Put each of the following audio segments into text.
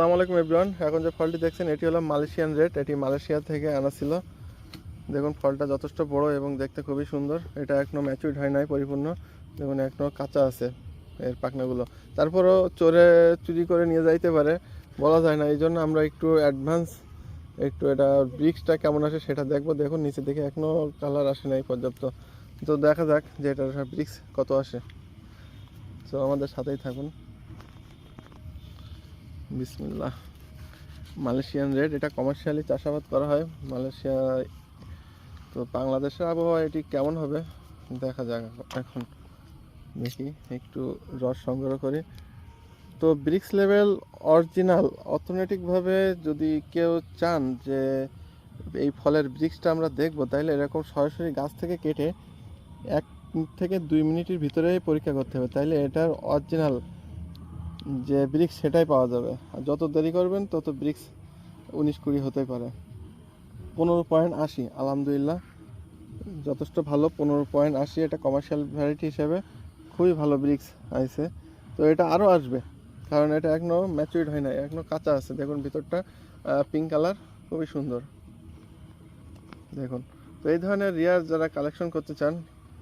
আসসালামু আলাইকুম এভরিওয়ান। এখন যে ফলটি দেখছেন, এটি হলো মালয়েশিয়ান রেড। এটি মালয়েশিয়া থেকে আনা ছিল। দেখুন, ফলটা যথেষ্ট বড় এবং দেখতে খুবই সুন্দর। এটা এখনও ম্যাচুইড হয় নাই, পরিপূর্ণ। দেখুন এখনও কাঁচা আছে এর পাখনাগুলো। তারপরও চোরে চুরি করে নিয়ে যাইতে পারে, বলা যায় না। এই জন্য আমরা একটু অ্যাডভান্স একটু এটা ব্রিক্সটা কেমন আসে সেটা দেখব। দেখুন, নিচে দেখে এখনও কালার আসে নাই পর্যাপ্ত। তো দেখা যাক যে এটার ব্রিক্স কত আসে। তো আমাদের সাথেই থাকুন। বিসমিল্লাহ। মালয়েশিয়ান রেড, এটা কমার্শিয়ালি চাষাবাদ করা হয় মালয়েশিয়ায়। তো বাংলাদেশের আবহাওয়া এটি কেমন হবে? দেখা যাক এখন। দেখি, একটু রস সংগ্রহ করি। তো ব্রিক্স লেভেল অরিজিনাল অর্থনৈতিকভাবে যদি কেউ চান যে এই ফলের ব্রিক্সটা আমরা দেখব তাহলে এরকম সরাসরি গাছ থেকে কেটে এক থেকে দুই মিনিটের ভিতরে পরীক্ষা করতে হবে। তাইলে এটার অরিজিনাল যে ব্রিক্স সেটাই পাওয়া যাবে। আর যত দেরি করবেন, তত ব্রিক্স উনিশ কুড়ি হতে পারে। পনেরো পয়েন্ট আশি, আলহামদুলিল্লাহ। যথেষ্ট ভালো, পনেরো পয়েন্ট আশি, এটা কমার্শিয়াল ভ্যারাইটি হিসেবে খুবই ভালো ব্রিক্স আইছে। তো এটা আরও আসবে, কারণ এটা এখনও ম্যাচুইড হয় নাই এখনও কাঁচা আছে। দেখুন ভিতরটা পিঙ্ক কালার খুবই সুন্দর। দেখুন, তো এই ধরনের রিয়ার যারা কালেকশন করতে চান,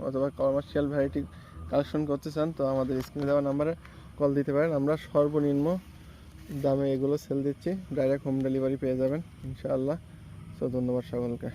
অথবা কমার্শিয়াল ভ্যারাইটি কালেকশন করতে চান, তো আমাদের স্ক্রিনে দেওয়া নাম্বারে কল দিতে পারেন। আমরা সর্বনিম্ন দামে এগুলো সেল দিচ্ছি। ডাইরেক্ট হোম ডেলিভারি পেয়ে যাবেন, ইনশাআল্লাহ। তো ধন্যবাদ সকলকে।